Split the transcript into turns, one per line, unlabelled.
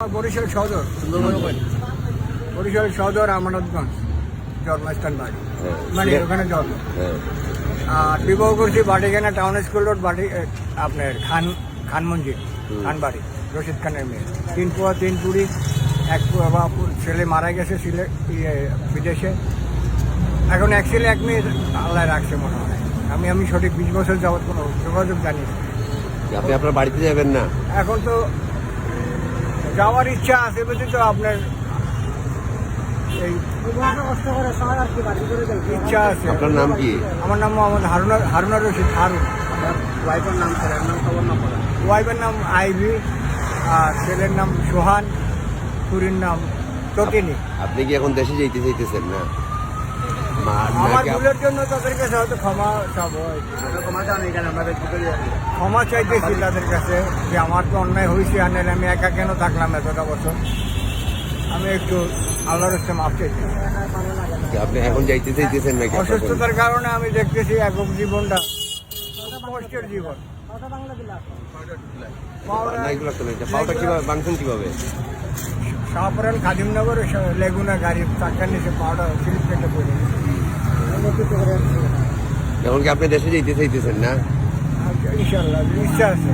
বরিশাল সদর বরিশাল সদর আমানতগঞ্জ জন্মস্থান বাড়ি।
হ্যাঁ,
মানে ওখানে জন্ম।
হ্যাঁ।
আর বিবাহ করছি বাটিখানা টাউন স্কুল রোড বাটি আপনার খান খান মঞ্জিল খানবাড়ি রশিদ খানের মেয়ে। তিন পুয়া তিন পুরি এক পুয়া বা ছেলে মারা গেছে সিলেট ইয়ে, বিদেশে। এখন এক ছেলে এক মেয়ে আল্লাহ রাখছে মনে হয়। আমি আমি সঠিক বিশ বছর যাবৎ কোনো যোগাযোগ জানি
আপনি আপনার বাড়িতে যাবেন না?
এখন তো যাওয়ার ইচ্ছা আছে বুঝলি তো আপনার এই ইচ্ছা আছে।
আপনার নাম কি?
আমার নাম মোহাম্মদ হারুনা হারুনা রশিদ হারুন।
ওয়াইফের নাম নাম খবর না
ওয়াইফের নাম আইভি আর ছেলের নাম সোহান পুরীর নাম তটিনী
আপনি কি এখন দেশে যেতে চাইতেছেন না?
আমার ভুলের জন্য তাদের কাছে হয়তো ক্ষমা চাবো হয়তো।
ক্ষমা চান এখানে আমরা।
ক্ষমা চাইতেছি তাদের কাছে যে আমার তো অন্যায় হয়েছে আর আমি একা কেন থাকলাম এতটা বছর আমি একটু আল্লাহর হচ্ছে মাপ চাইছি
আপনি এখন যাইতে চাইতেছেন নাকি
অসুস্থতার কারণে আমি দেখতেছি একক জীবনটা কষ্টের জীবন।
পাওটা কীভাবে বাংছেন কীভাবে
শাহপুরান খাদিমনগর স- লেগুনা গাড়ি চাকার নিচে পাউডার স্লিপ কেটে পড়ে।
এখন কি আপনি দেশে যেতে চাইতেছেন না?
ইনশাল্লাহ আছে।